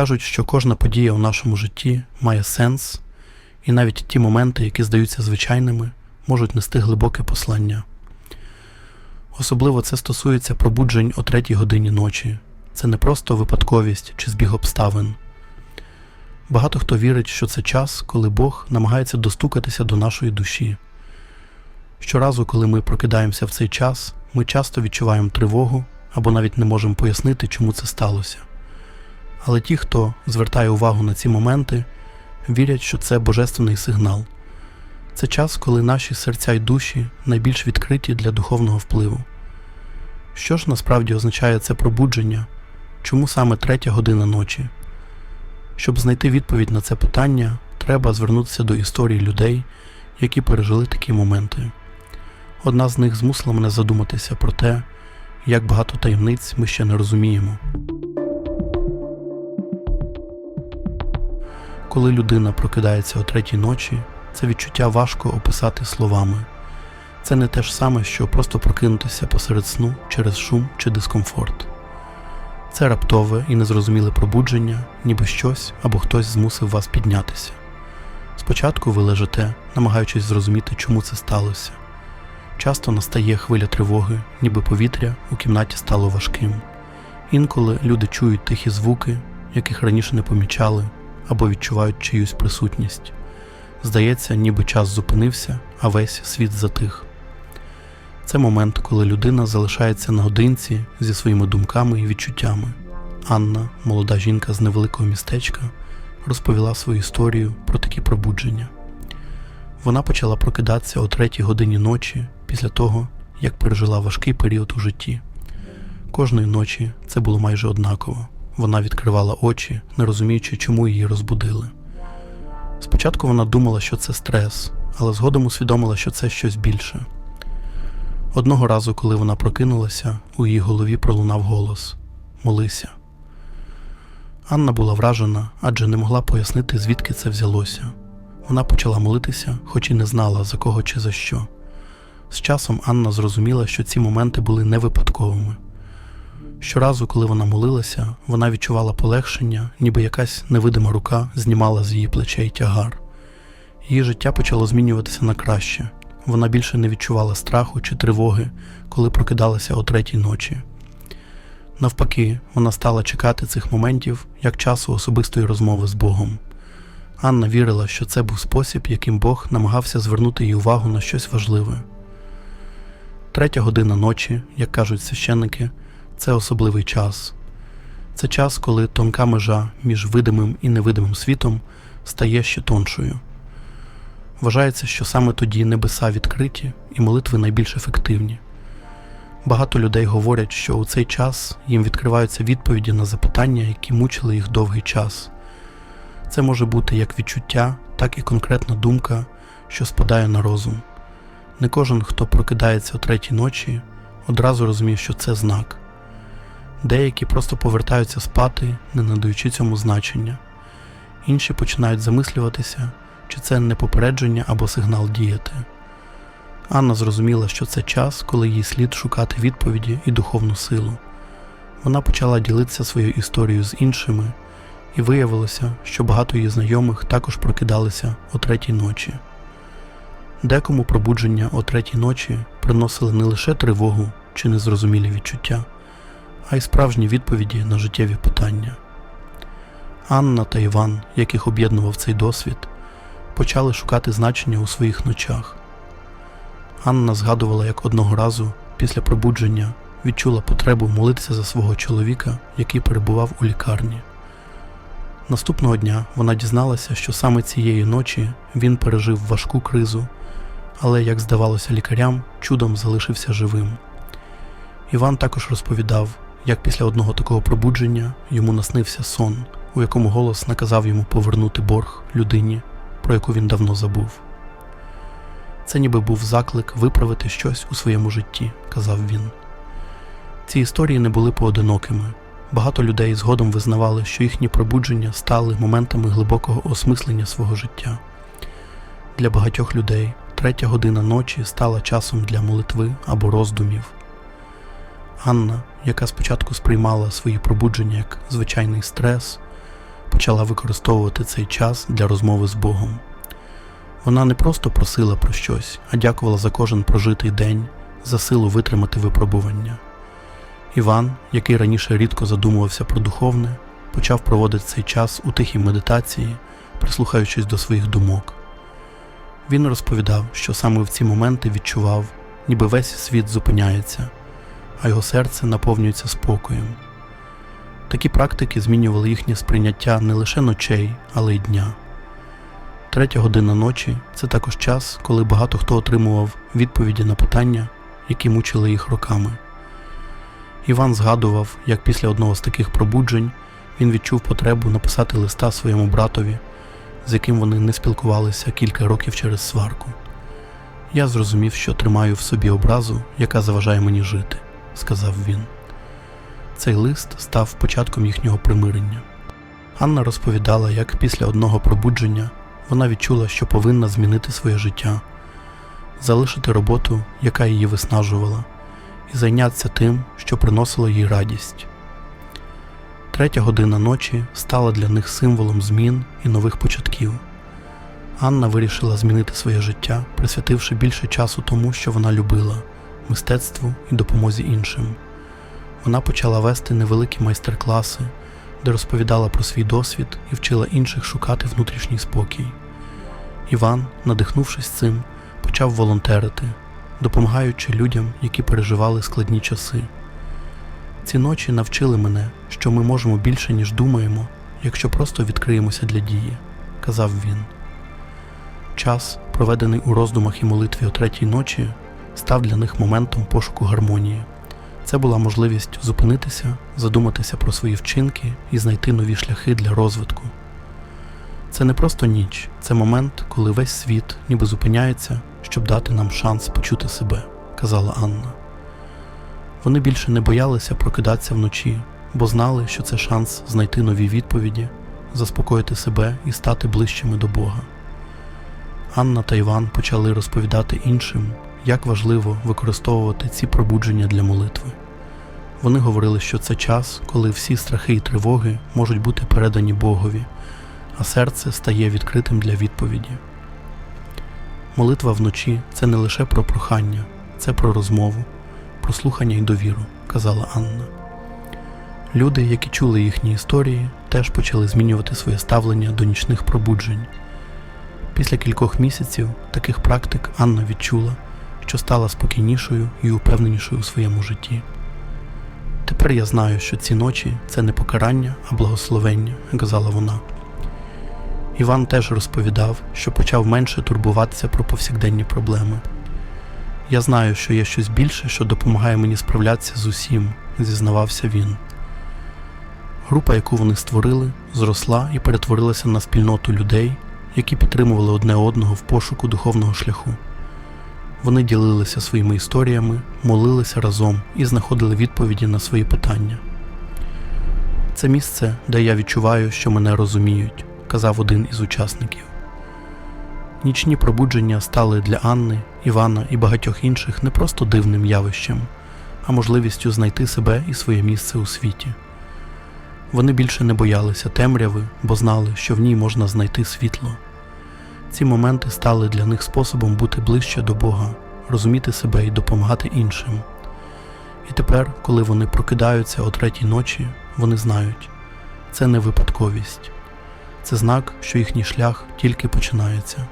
Кажуть, що кожна подія у нашому житті має сенс, і навіть ті моменти, які здаються звичайними, можуть нести глибоке послання. Особливо це стосується пробуджень о третій годині ночі. Це не просто випадковість чи збіг обставин. Багато хто вірить, що це час, коли Бог намагається достукатися до нашої душі. Щоразу, коли ми прокидаємося в цей час, ми часто відчуваємо тривогу або навіть не можемо пояснити, чому це сталося. Але ті, хто звертає увагу на ці моменти, вірять, що це божественний сигнал. Це час, коли наші серця й душі найбільш відкриті для духовного впливу. Що ж насправді означає це пробудження? Чому саме третя година ночі? Щоб знайти відповідь на це питання, треба звернутися до історії людей, які пережили такі моменти. Одна з них змусила мене задуматися про те, як багато таємниць ми ще не розуміємо. Коли людина прокидається о третій ночі, це відчуття важко описати словами. Це не те ж саме, що просто прокинутися посеред сну через шум чи дискомфорт. Це раптове і незрозуміле пробудження, ніби щось або хтось змусив вас піднятися. Спочатку ви лежите, намагаючись зрозуміти, чому це сталося. Часто настає хвиля тривоги, ніби повітря у кімнаті стало важким. Інколи люди чують тихі звуки, яких раніше не помічали, або відчувають чиюсь присутність. Здається, ніби час зупинився, а весь світ затих. Це момент, коли людина залишається наодинці зі своїми думками і відчуттями. Анна, молода жінка з невеликого містечка, розповіла свою історію про такі пробудження. Вона почала прокидатися о третій годині ночі після того, як пережила важкий період у житті. Кожної ночі це було майже однаково. Вона відкривала очі, не розуміючи, чому її розбудили. Спочатку вона думала, що це стрес, але згодом усвідомила, що це щось більше. Одного разу, коли вона прокинулася, у її голові пролунав голос Молися. Анна була вражена, адже не могла пояснити, звідки це взялося. Вона почала молитися, хоч і не знала, за кого чи за що. З часом Анна зрозуміла, що ці моменти були не випадковими. Щоразу, коли вона молилася, вона відчувала полегшення, ніби якась невидима рука знімала з її плечей тягар. Її життя почало змінюватися на краще. Вона більше не відчувала страху чи тривоги, коли прокидалася о третій ночі. Навпаки, вона стала чекати цих моментів як часу особистої розмови з Богом. Анна вірила, що це був спосіб, яким Бог намагався звернути її увагу на щось важливе. Третя година ночі, як кажуть священники, це особливий час. Це час, коли тонка межа між видимим і невидимим світом стає ще тоншою. Вважається, що саме тоді небеса відкриті і молитви найбільш ефективні. Багато людей говорять, що у цей час їм відкриваються відповіді на запитання, які мучили їх довгий час. Це може бути як відчуття, так і конкретна думка, що спадає на розум. Не кожен, хто прокидається о третій ночі, одразу розуміє, що це знак. Деякі просто повертаються спати, не надаючи цьому значення, інші починають замислюватися, чи це не попередження або сигнал діяти. Анна зрозуміла, що це час, коли їй слід шукати відповіді і духовну силу. Вона почала ділитися своєю історією з іншими, і виявилося, що багато її знайомих також прокидалися о третій ночі. Декому пробудження о третій ночі приносили не лише тривогу чи незрозумілі відчуття, а й справжні відповіді на життєві питання. Анна та Іван, яких об'єднував цей досвід, почали шукати значення у своїх ночах. Анна згадувала, як одного разу, після пробудження, відчула потребу молитися за свого чоловіка, який перебував у лікарні. Наступного дня вона дізналася, що саме цієї ночі він пережив важку кризу, але, як здавалося лікарям, чудом залишився живим. Іван також розповідав, як після одного такого пробудження йому наснився сон, у якому голос наказав йому повернути борг людині, про яку він давно забув. Це ніби був заклик виправити щось у своєму житті, казав він. Ці історії не були поодинокими. Багато людей згодом визнавали, що їхні пробудження стали моментами глибокого осмислення свого життя. Для багатьох людей третя година ночі стала часом для молитви або роздумів. Анна, яка спочатку сприймала свої пробудження як звичайний стрес, почала використовувати цей час для розмови з Богом. Вона не просто просила про щось, а дякувала за кожен прожитий день, за силу витримати випробування. Іван, який раніше рідко задумувався про духовне, почав проводити цей час у тихій медитації, прислухаючись до своїх думок. Він розповідав, що саме в ці моменти відчував, ніби весь світ зупиняється, а його серце наповнюється спокоєм. Такі практики змінювали їхнє сприйняття не лише ночей, але й дня. Третя година ночі це також час, коли багато хто отримував відповіді на питання, які мучили їх роками. Іван згадував, як після одного з таких пробуджень він відчув потребу написати листа своєму братові, з яким вони не спілкувалися кілька років через сварку. Я зрозумів, що тримаю в собі образу, яка заважає мені жити, сказав він. Цей лист став початком їхнього примирення. Анна розповідала, як після одного пробудження вона відчула, що повинна змінити своє життя, залишити роботу, яка її виснажувала, і зайнятися тим, що приносило їй радість. Третя година ночі стала для них символом змін і нових початків. Анна вирішила змінити своє життя, присвятивши більше часу тому, що вона любила мистецтву і допомозі іншим. Вона почала вести невеликі майстер-класи, де розповідала про свій досвід і вчила інших шукати внутрішній спокій. Іван, надихнувшись цим, почав волонтерити, допомагаючи людям, які переживали складні часи. Ці ночі навчили мене, що ми можемо більше, ніж думаємо, якщо просто відкриємося для дії, казав він. Час, проведений у роздумах і молитві о третій ночі, став для них моментом пошуку гармонії. Це була можливість зупинитися, задуматися про свої вчинки і знайти нові шляхи для розвитку. Це не просто ніч, це момент, коли весь світ ніби зупиняється, щоб дати нам шанс почути себе, казала Анна. Вони більше не боялися прокидатися вночі, бо знали, що це шанс знайти нові відповіді, заспокоїти себе і стати ближчими до Бога. Анна та Іван почали розповідати іншим, як важливо використовувати ці пробудження для молитви. Вони говорили, що це час, коли всі страхи і тривоги можуть бути передані Богові, а серце стає відкритим для відповіді. Молитва вночі це не лише про прохання, це про розмову, про слухання і довіру, казала Анна. Люди, які чули їхні історії, теж почали змінювати своє ставлення до нічних пробуджень. Після кількох місяців таких практик Анна відчула, що стала спокійнішою і упевненішою у своєму житті. Тепер я знаю, що ці ночі це не покарання, а благословення, казала вона. Іван теж розповідав, що почав менше турбуватися про повсякденні проблеми. Я знаю, що є щось більше, що допомагає мені справлятися з усім, зізнавався він. Група, яку вони створили, зросла і перетворилася на спільноту людей, які підтримували одне одного в пошуку духовного шляху. Вони ділилися своїми історіями, молилися разом і знаходили відповіді на свої питання. Це місце, де я відчуваю, що мене розуміють, казав один із учасників. Нічні пробудження стали для Анни, Івана і багатьох інших не просто дивним явищем, а можливістю знайти себе і своє місце у світі. Вони більше не боялися темряви, бо знали, що в ній можна знайти світло. Ці моменти стали для них способом бути ближче до Бога, розуміти себе і допомагати іншим. І тепер, коли вони прокидаються о третій ночі, вони знають, це не випадковість, це знак, що їхній шлях тільки починається.